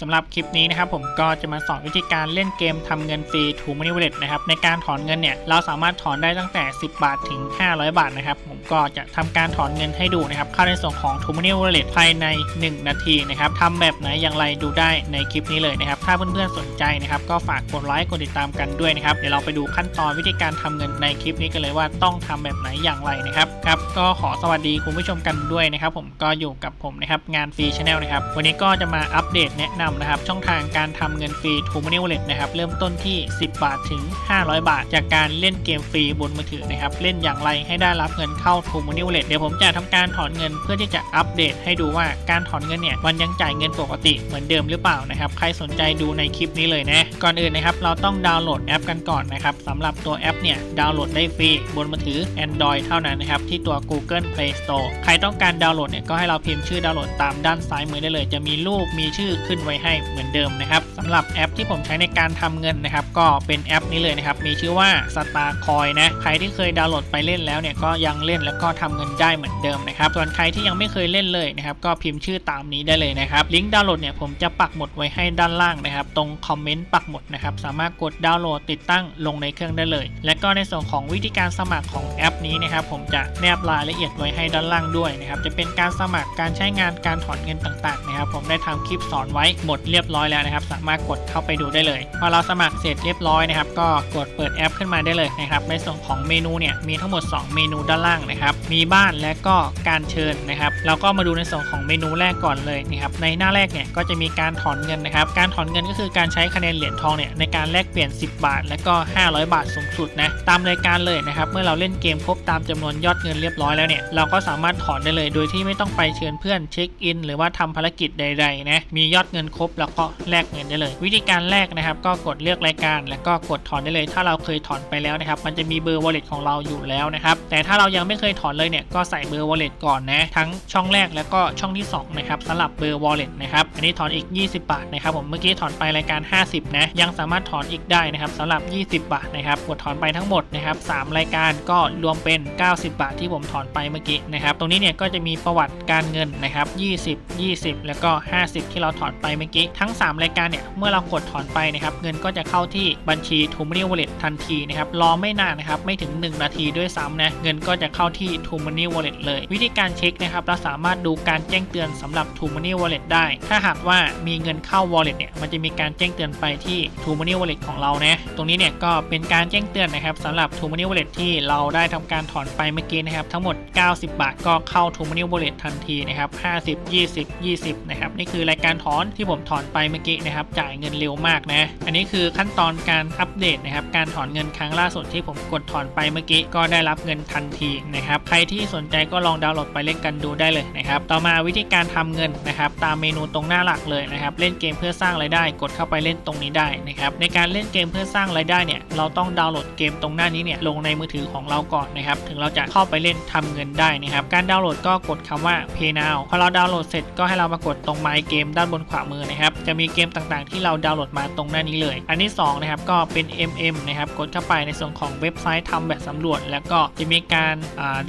สำหรับคลิปนี้นะครับผมก็จะมาสอนวิธีการเล่นเกมทำเงินฟรี t ูมัน y Wallet นะครับในการถอนเงินเนี่ยเราสามารถถอนได้ตั้งแต่ 10 บาทถึง 500 บาทนะครับผมก็จะทำการถอนเงินให้ดูนะครับเข้าในส่วนของ t ูมัน y Wallet ภายใน 1 นาทีนะครับทำแบบไหนอย่างไรดูได้ในคลิปนี้เลยนะครับถ้าเพื่อนๆสนใจนะครับก็ฝากกดไลค์กดติดตามกันด้วยนะครับเดี๋ยวเราไปดูขั้นตอนวิธีการทำเงินในคลิปนี้กันเลยว่าต้องทำแบบไหนอย่างไรนะครับครับก็ขอสวัสดีคุณผู้ชมกันด้วยนะครับผมก็อยู่กับผมนะครับงานฟรีชาแนลนะครับวันนี้ก็จะมาอัปเดตแนะนำนะครับ ช่องทางการทำเงินฟรี t ูมัน y Wallet นะครับ เริ่มต้นที่ 10 บาทถึง 500 บาท จากการเล่นเกมฟรีบนมือถือนะครับ เล่นอย่างไรให้ได้รับเงินเข้า t ูมัน y Wallet เดี๋ยวผมจะทำการถอนเงินเพื่อที่จะอัปเดตให้ดูว่าการถอนเงินเนี่ยมันยังจ่ายเงินปกติเหมือนเดิมหรือเปล่านะครับ ใครสนใจดูในคลิปนี้เลยนะ ก่อนอื่นนะครับเราต้องดาวน์โหลดแอปกันก่อนนะครับสำหรับตัวแอปเนี่ยดาวน์โหลดได้ฟรีบนมือถือ Android เท่านั้นนะครับที่ตัว Google Play Store ใครต้องการดาวน์โหลดเนี่ยก็ให้เราพิมพ์ชื่อดาวน์โหลดตามด้านซ้ายมือได้เลย จะมีรูปมีชื่อขึ้นไว้ให้เหมือนเดิมนะครับสำหรับแอปที่ผมใช้ในการทำเงินนะครับก็เป็นแอปนี้เลยนะครับมีชื่อว่า Star Coin นะใครที่เคยดาวน์โหลดไปเล่นแล้วเนี่ยก็ยังเล่นแล้วก็ทำเงินได้เหมือนเดิมนะครับส่วนใครที่ยังไม่เคยเล่นเลยนะครับก็พิมพ์ชื่อตามนี้ได้เลยนะครับลิงก์ดาวน์โหลดเนี่ยผมจะปักหมุดไว้ให้ด้านล่างนะครับตรงคอมเมนต์ปักหมุดนะครับสามารถกดดาวน์โหลดติดตั้งลงในเครื่องได้เลย และก็ในส่วนของวิธีการสมัครของแอปนี้นะครับผมจะแนบรายละเอียดไว้ให้ด้านล่างด้วยนะครับจะเป็นการสมัครการใช้งานการถอนเงินต่างๆนะครับผมได้ทำคลิปสอนไว้หมดเรียบร้อยแล้วนะครับ สามารถกดเข้าไปดูได้เลยพอเราสมัครเสร็จเรียบร้อยนะครับ ก็กดเปิดแอปขึ้นมาได้เลยนะครับ ในส่วนของเมนูเนี่ยมีทั้งหมด 2 เมนูด้านล่างนะครับ มีบ้านและก็การเชิญนะครับ เราก็มาดูในส่วนของเมนูแรกก่อนเลยนะครับ ในหน้าแรกเนี่ยก็จะมีการถอนเงินนะครับ การถอนเงินก็คือการใช้คะแนนเหรียญทองเนี่ยในการแลกเปลี่ยน 10 บาท และก็ 500 บาทสูงสุดนะตามรายการเลยนะครับ เมื่อเราเล่นเกมครบตามจำนวนยอดเงินเรียบร้อยแล้วเนี่ยเราก็สามารถถอนได้เลย โดยที่ไม่ต้องไปเชิญเพื่อนเช็คอินหรือว่าทำภารกิจใดๆนะมียอดเงินครบแล้วก็แลกเงินได้เลย วิธีการแลกนะครับ ก็กดเลือกรายการ แล้วก็กดถอนได้เลย ถ้าเราเคยถอนไปแล้วนะครับ มันจะมีเบอร์ wallet ของเราอยู่แล้วนะครับแต่ถ้าเรายังไม่เคยถอนเลยเนี่ยก็ใส่เบอร์ wallet ก่อนนะทั้งช่องแรกแล้วก็ช่องที่สองนะครับสำหรับเบอร์ wallet นะครับอันนี้ถอนอีก 20 บาทนะครับผมเมื่อกี้ถอนไปรายการ 50นะยังสามารถถอนอีกได้นะครับสำหรับ 20 บาทนะครับกดถอนไปทั้งหมดนะครับ3รายการก็รวมเป็น 90 บาทที่ผมถอนไปเมื่อกี้นะครับตรงนี้เนี่ยก็จะมีประวัติการเงินนะครับ20 20 แล้วก็ 50 ที่เราถอนไปเมื่อกี้ทั้ง 3 รายการเนี่ยเมื่อเรากดถอนไปนะครับเงินก็จะเข้าที่บัญชี t ูมัน y Wallet ทันทีนะครับรอไม่นานนะครับไม่ถึง 1 นาทีด้วยซ้ำนะเงินก็จะเข้าที่ t ูมัน y Wallet เลย วิธีการเช็คนะครับเราสามารถดูการแจ้งเตือนสำหรับ t ูมัน y Wallet ได้ ถ้าหากว่ามีเงินเข้า Wallet เนี่ยมันจะมีการแจ้งเตือนไปที่ t ูมัน y Wallet ของเรานะตรงนี้เนี่ยก็เป็นการแจ้งเตือนนะครับสำหรับ t ูมัน y Wallet ที่เราได้ทำการถอนไปเมื่อกี้นะครับทั้งหมด 90 บาทก็เข้า t ูมัน y Wallet ทันทีนะครับ50 20 20นะครับนี่คือรายการถอนที่ผมถอนไปเมื่อกี้นะครับจ่ายเงินเร็วมากนะ อันนี้คือขั้นตอนการอัปเดตนะครับการถอนเงินครั้งล่าสุดที่ผมกดถอนไปเมื่อกี้ก็ได้รับเงินทันทีนะครับใครที่สนใจก็ลองดาวน์โหลดไปเล่นกันดูได้เลยนะครับต่อมาวิธีการทำเงินนะครับตามเมนูตรงหน้าหลักเลยนะครับเล่นเกมเพื่อสร้างรายได้ กดเข้าไปเล่นตรงนี้ได้นะครับในการเล่นเกมเพื่อสร้างรายได้เนี่ยเราต้องดาวน์โหลดเกมตรงหน้านี้เนี่ยลงในมือถือของเราก่อนนะครับถึงเราจะเข้าไปเล่นทำเงินได้นะครับการดาวน์โหลดก็กดคำว่า Pay Now พอเราดาวน์โหลดเสร็จก็ให้เรามากดตรง My Game ด้านบนขวามือนะครับจะมีเกมต่างๆ ที่เราดาวน์โหลดมาตรงหน้านี้เลย อันที่2นะครับก็เป็น MM นะครับกดเข้าไปในส่วนของเว็บไซต์ทำแบบสำรวจ แล้วก็จะมีการ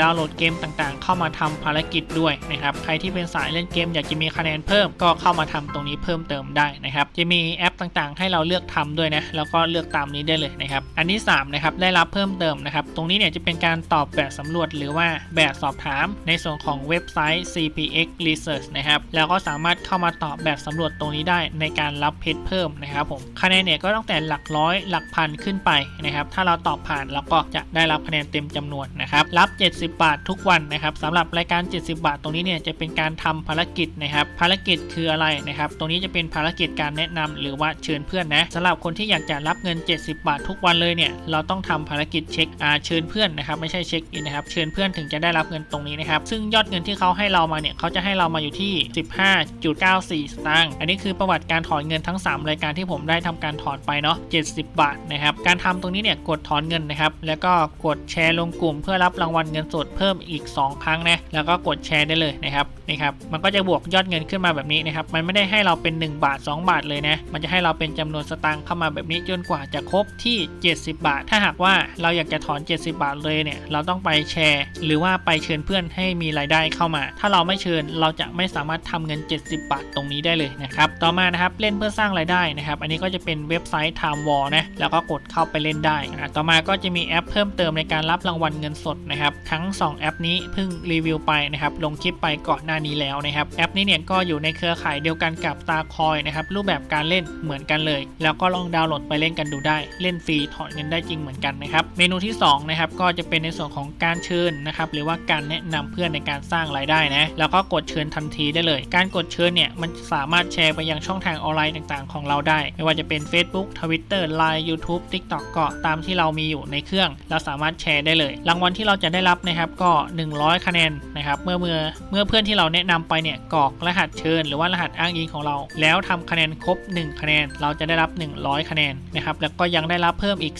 ดาวน์โหลดเกมต่างๆ เข้ามาทำภารกิจด้วยนะครับใครที่เป็นสายเล่นเกมอยากจะมีคะแนนเพิ่มก็เข้ามาทำตรงนี้เพิ่มเติมได้นะครับจะมีแอปต่างๆ ให้เราเลือกทำด้วยนะแล้วก็เลือกตามนี้ได้เลยนะครับอันที่3นะครับได้รับเพิ่มเติมนะครับตรงนี้เนี่ยจะเป็นการตอบแบบสำรวจ หรือว่าแบบสอบถาม ในส่วนของเว็บไซต์ CPX Research นะครับแล้วก็สามารถเข้ามาตอบแบบสำรวจตรงนี้ได้ในการรับเพชรเพิ่มนะครับผมคะแนนเนี่ยก็ตั้งแต่หลักร้อยหลักพันขึ้นไปนะครับถ้าเราตอบผ่านเราก็จะได้รับคะแนนเต็มจำนวนนะครับรับ 70 บาททุกวันนะครับสำหรับรายการ 70 บาท ตรงนี้เนี่ยจะเป็นการทำภารกิจนะครับภารกิจคืออะไรนะครับตรงนี้จะเป็นภารกิจการแนะนำหรือว่าเชิญเพื่อนนะสำหรับคนที่อยากจะรับเงิน 70 บาททุกวันเลยเนี่ยเราต้องทำภารกิจเช็คอาเชิญเพื่อนนะครับไม่ใช่เช็คอินนะครับเชิญเพื่อนถึงจะได้รับเงินตรงนี้นะครับซึ่งยอดเงินที่เขาให้เรามาเนี่ยเขาจะให้เรามาอยู่ที่ 15.94 สตางค์อันนี้คือประวัติการถอนเงินทั้ง 3 รายการที่ผมได้ทำการถอนไปเนาะ70 บาทนะครับการทำตรงนี้เนี่ยกดถอนเงินนะครับแล้วก็กดแชร์ลงกลุ่ม เพื่อรับรางวัลเงินสดเพิ่มอีก 2 ครั้งนะแล้วก็กดแชร์ได้เลยนะครับนะครับมันก็จะบวกยอดเงินขึ้นมาแบบนี้นะครับมันไม่ได้ให้เราเป็น 1 บาท 2 บาทเลยนะมันจะให้เราเป็นจำนวนสตางค์เข้ามาแบบนี้จนกว่าจะครบที่ 70 บาท ถ้าหากว่าเราอยากจะถอน 70 บาทเลยเนี่ยเราต้องไปแชร์ หรือว่าไปเชิญเพื่อนให้มีรายได้เข้ามา ถ้าเราไม่เชิญเราจะไม่สามารถทำเงิน 70 บาทตรงนี้ได้เลยนะครับครับต่อมานะครับเล่นเพื่อสร้างรายได้นะครับ อันนี้ก็จะเป็นเว็บไซต์ Time Wall นะแล้วก็กดเข้าไปเล่นได้อะต่อมาก็จะมีแอปเพิ่มเติมในการรับรางวัลเงินสดนะครับทั้ง 2 แอปนี้เพิ่งรีวิวไปนะครับลงคลิปไปก่อนหน้านี้แล้วนะครับแอปนี้เนี่ยก็อยู่ในเครือข่ายเดียวกันกับ Starcoin นะครับรูปแบบการเล่นเหมือนกันเลย แล้วก็ลองดาวน์โหลดไปเล่นกันดูได้ เล่นฟรีถอนเงินได้จริงเหมือนกันนะครับเมนูที่2นะครับก็จะเป็นในส่วนของการเชิญนะครับหรือว่าการแนะนำเพื่อนในการสร้างรายได้นะแล้วก็กดเชิญทันทีได้เลย การกดเชิญเนี่ยมันสามารถแชร์ไปยังช่องทางออนไลน์ต่างๆ ของเราได้ ไม่ว่าจะเป็น Facebook Twitter Line YouTube TikTok ก็ตามที่เรามีอยู่ในเครื่อง เราสามารถแชร์ได้เลย รางวัลที่เราจะได้รับนะครับก็ 100 คะแนนนะครับเมื่อเมื่อเมื่อเพื่อนที่เราแนะนำไปเนี่ยกรอกรหัสเชิญ หรือว่ารหัสอ้างอิงของเรา แล้วทำคะแนนครบ 1 คะแนน เราจะได้รับ 100 คะแนนนะครับแล้วก็ยังได้รับเพิ่มอีก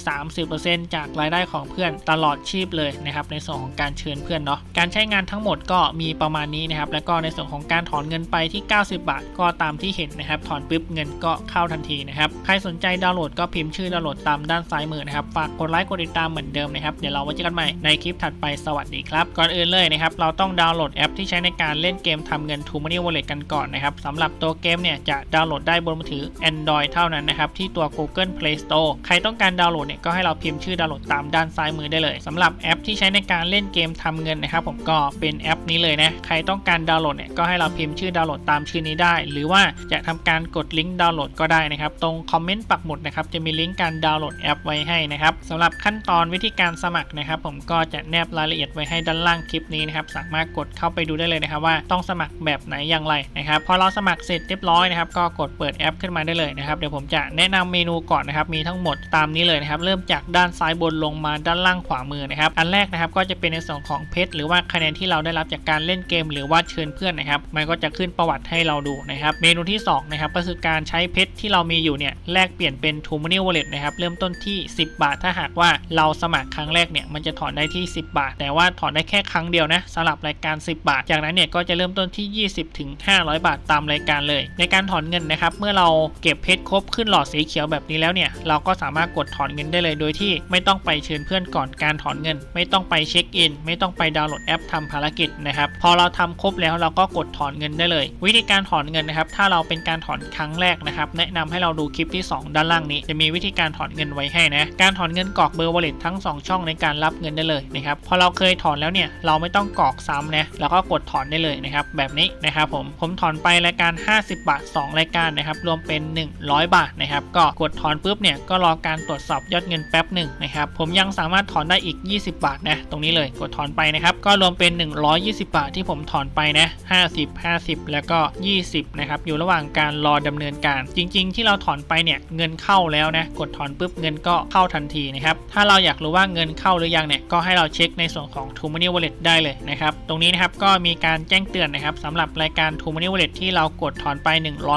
30%จากรายได้ของเพื่อนตลอดชีพเลยนะครับในส่วนของการเชิญเพื่อนเนาะการใช้งานทั้งหมดก็มีประมาณนี้นะครับแล้วก็ในส่วนของการถอนเงินไปที่ 90 บาท ก็ตามที่เห็นนะครับ ถอนปุ๊บเงินก็เข้าทันทีนะครับ ใครสนใจดาวน์โหลดก็พิมพ์ชื่อดาวน์โหลดตามด้านซ้ายมือนะครับ ฝากกดไลค์กดติดตามเหมือนเดิมนะครับ เดี๋ยวเราไว้เจอกันใหม่ในคลิปถัดไป สวัสดีครับ ก่อนอื่นเลยนะครับ เราต้องดาวน์โหลดแอปที่ใช้ในการเล่นเกมทำเงิน t ูม Money Wallet กันก่อนนะครับสำหรับตัวเกมเนี่ยจะดาวน์โหลดได้บนมือถือ Android เท่านั้นนะครับ ที่ตัว Google Play Store ใครต้องการดาวน์โหลดเนี่ยก็ให้เราพิมพ์ชื่อดาวน์โหลดตามด้านซ้ายมือได้เลยสำหรับแอปที่ใช้ในการเล่นเกมทำเงินนะครับ ผมก็เป็นแอปนี้เลยนะ ใครต้องการดาวน์โหลดเนี่ยก็ให้เราพิมพ์ชื่อดาวน์โหลดตามชื่อนี้ได้ หรือว่าจะทำการกดลิงก์ดาวน์โหลดก็ได้นะครับ ตรงคอมเมนต์ปักหมุดนะครับจะมีลิงก์การดาวน์โหลดแอปไว้ให้นะครับสำหรับขั้นตอนวิธีการสมัครนะครับ ผมก็จะแนบรายละเอียดไว้ให้ด้านล่างคลิปนี้นะครับสามารถกดเข้าไปดูได้เลยนะครับ ว่าต้องสมัครแบบไหนอย่างไรนะครับพอเราสมัครเสร็จเรียบร้อยนะครับ ก็กดเปิดแอปขึ้นมาได้เลยนะครับเดี๋ยวผมจะแนะนำเมนูก่อนนะครับมีทั้งหมดตามนี้เลยนะครับ เริ่มจากด้านซ้ายบนลงมาด้านล่างขวามือนะครับ อันแรกนะครับก็จะเป็นในส่วนของเพชรหรือว่าคะแนนที่เราได้รับจากการเล่นเกม หรือว่าเชิญเพื่อนนะครับ มันก็จะขึ้นประวัติให้เราดูนะครับ เมนูที่สองนะครับ ก็คือการใช้เพชรที่เรามีอยู่เนี่ยแลกเปลี่ยนเป็น t ู Money Wallet นะครับเริ่มต้นที่ 10 บาท ถ้าหากว่าเราสมัครครั้งแรกเนี่ยมันจะถอนได้ที่ 10 บาท แต่ว่าถอนได้แค่ครั้งเดียวนะสำหรับรายการ 10 บาท จากนั้นเนี่ยก็จะเริ่มต้นที่ 20ถึง500 บาทตามรายการเลย ในการถอนเงินนะครับเมื่อเราเก็บเพชรครบขึ้นหลอดสีเขียวแบบนี้แล้วเนี่ยเราก็สามารถกดถอนเงินได้เลย โดยที่ไม่ต้องไปเชิญเพื่อนก่อนการถอนเงิน ไม่ต้องไปเช็คอิน ไม่ต้องไปดาวน์โหลดแอปทำภารกิจนะครับพอเราทำครบแล้วเราก็กดถอนเงินได้เลย วิธีการถอนเงินนะครับถ้าเราเป็นการถอนครั้งแรกนะครับ แนะนำให้เราดูคลิปที่ 2 ด้านล่างนี้ จะมีวิธีการถอนเงินไว้ให้นะ การถอนเงินกรอกเบอร์ wallet ทั้ง 2 ช่องในการรับเงินได้เลยนะครับ พอเราเคยถอนแล้วเนี่ย เราไม่ต้องกรอกซ้ำนะเราก็กดถอนได้เลยนะครับ แบบนี้นะครับผม ผมถอนไปรายการ 50 บาท 2 รายการนะครับ รวมเป็น 100 บาทนะครับ ก็กดถอนปุ๊บเนี่ย ก็รอการตรวจสอบยอดเงินแป๊บหนึ่งนะครับ ผมยังสามารถถอนได้อีก 20 บาทนะ ตรงนี้เลย กดถอนไปนะครับ ก็รวมเป็น 120 บาทที่ผมถอนไปนะ 50 50 แล้วก็ 20 นะครับ อยู่ระหว่างการรอดำเนินการ จริง ๆ ที่เราถอนไปเนี่ยเงินเข้าแล้วนะกดถอนปุ๊บเงินก็เข้าทันทีนะครับถ้าเราอยากรู้ว่าเงินเข้าหรือยังเนี่ยก็ให้เราเช็คในส่วนของ t ู Money Wallet ได้เลยนะครับตรงนี้นะครับก็มีการแจ้งเตือนนะครับสำหรับรายการ t ู Money Wallet ที่เรากดถอนไป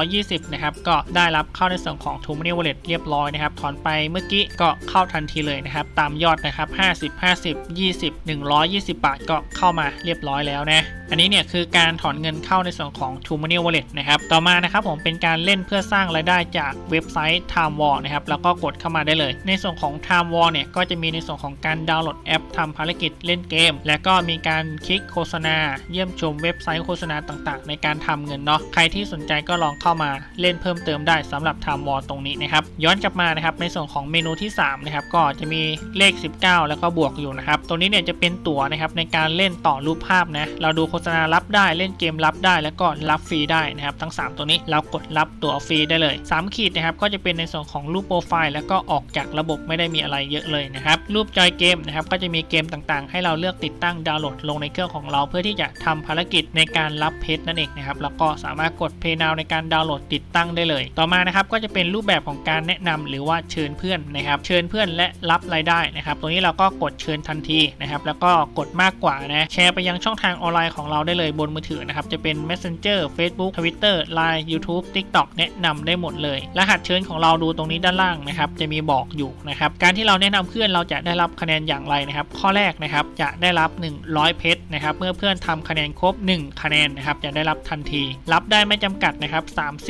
120นะครับก็ได้รับเข้าในส่วนของ t ู Money Wallet เรียบร้อยนะครับถอนไปเมื่อกี้ก็เข้าทันทีเลยนะครับตามยอดนะครับ50 50 20 120 บาทก็เข้ามาเรียบร้อยแล้วนะอันนี้เนี่ยคือการถอนเงินเข้าในส่วนของ t ู Money Wallet นะครับต่อมานะครับผมเป็นการเล่นเพื่อสร้างรายได้จากเว็บไซต์ Time Wall นะครับแล้วก็กดเข้ามาได้เลย ในส่วนของ Time Wall เนี่ยก็จะมีในส่วนของการดาวน์โหลดแอปทำภารกิจเล่นเกม และก็มีการคลิกโฆษณา เยี่ยมชมเว็บไซต์โฆษณาต่างๆ ในการทำเงินเนาะใครที่สนใจก็ลองเข้ามาเล่นเพิ่มเติมได้สำหรับ Time Wall ตรงนี้นะครับย้อนกลับมานะครับในส่วนของเมนูที่3นะครับก็จะมีเลข 19 แล้วก็บวกอยู่นะครับตรงนี้เนี่ยจะเป็นตั๋วนะครับในการเล่นต่อรูปภาพนะเราดูโฆษณารับได้เล่นเกมรับได้ แล้วก็รับฟรีได้นะครับทั้ง 3 ตัวนี้เรากดรับตัวฟรีได้เลย 3 ขีดนะครับก็จะเป็นในส่วนของรูปโปรไฟล์แล้วก็ออกจากระบบไม่ได้มีอะไรเยอะเลยนะครับรูปจอยเกมนะครับก็จะมีเกมต่างๆ ให้เราเลือกติดตั้งดาวน์โหลดลงในเครื่องของเรา เพื่อที่จะทำภารกิจในการรับเพชรนั่นเองนะครับแล้วก็สามารถกด Pay Now ในการดาวน์โหลดติดตั้งได้เลย ต่อมานะครับก็จะเป็นรูปแบบของการแนะนำหรือว่าเชิญเพื่อนนะครับเชิญเพื่อนและรับรายได้นะครับตรงนี้เราก็กดเชิญทันทีนะครับแล้วก็กดมากกว่านะแชร์ไปยังช่องทางออนไลน์ของเราได้เลยบนมือถือนะครับจะเป็น Messenger Facebook Twitter Line YouTube TikTok แนะนำได้หมดเลย รหัสเชิญของเราดูตรงนี้ด้านล่างนะครับ จะมีบอกอยู่นะครับ การที่เราแนะนำเพื่อนเราจะได้รับคะแนนอย่างไรนะครับ ข้อแรกนะครับจะได้รับ 100 เพชรนะครับ เมื่อเพื่อนทำคะแนนครบ 1 คะแนนนะครับจะได้รับทันที รับได้ไม่จำกัดนะครับ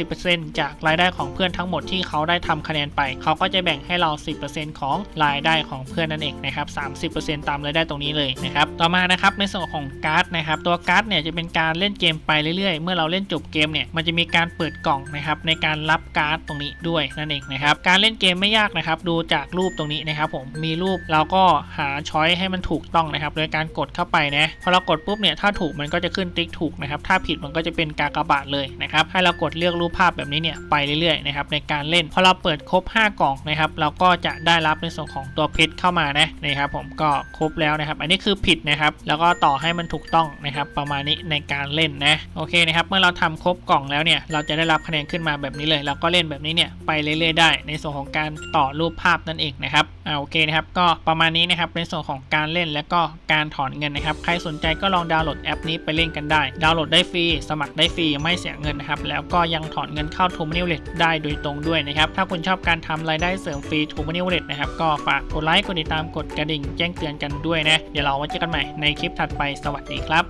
30%จากรายได้ของเพื่อนทั้งหมดที่เขาได้ทำคะแนนไป เขาก็จะแบ่งให้เรา 10%ของรายได้ของเพื่อนนั่นเองนะครับ30%ตามรายได้ตรงนี้เลยนะครับต่อมานะครับในส่วนของการ์ดนะครับตัวการ์ดเนี่ยจะเป็นการเล่นเกมไปเรื่อยๆ เมื่อเราเล่นจบเกมเนี่ยมันจะมีการเปิดกล่องนะครับในการรับการ์ดตรงนี้ด้วยนั่นเองนะครับการเล่นเกมไม่ยากนะครับดูจากรูปตรงนี้นะครับผมมีรูปเราก็หาช้อยให้มันถูกต้องนะครับโดยการกดเข้าไปนะพอเรากดปุ๊บเนี่ยถ้าถูกมันก็จะขึ้นติ๊กถูกนะครับถ้าผิดมันก็จะเป็นกากบาทเลยนะครับให้เรากดเลือกรูปภาพแบบนี้เนี่ยไปเรื่อยๆนะครับในการเล่นพอเราเปิดครบ 5 กล่องนะครับเราก็จะได้รับในส่วนของตัวเพชรเข้ามานะนะครับผมก็ครบแล้วนะครับ อันนี้คือผิดนะครับแล้วก็ต่อให้มันถูกต้องนะครับประมาณนี้ในการเล่นนะโอเคนะครับเมื่อเราทำครบกล่องแล้วเนี่ยเราจะได้รับคะแนนขึ้นมาแบบนี้เลยแล้วก็เล่นแบบนี้เนี่ยไปเรื่อยๆได้ ในส่วนของการต่อรูปภาพนั่นเองนะครับอ่าโอเคนะครับ ก็ประมาณนี้นะครับในส่วนของการเล่นและก็การถอนเงินนะครับ ใครสนใจก็ลองดาวน์โหลดแอปนี้ไปเล่นกันได้ ดาวน์โหลดได้ฟรี สมัครได้ฟรีไม่เสียเงินนะครับ แล้วก็ยังถอนเงินเข้า t ูม m นิวเลตได้โดยตรงด้วยนะครับ ถ้าคุณชอบการทำรายได้เสริมฟรี t ูม m นิวเลตนะครับ ก็ฝากกดไลค์ กดติดตาม กดกระดิ่ง แจ้งเตือนกันด้วยนะ เดี๋ยวเราไว้เจอกันใหม่ในคลิปถัดไป สวัสดีครับ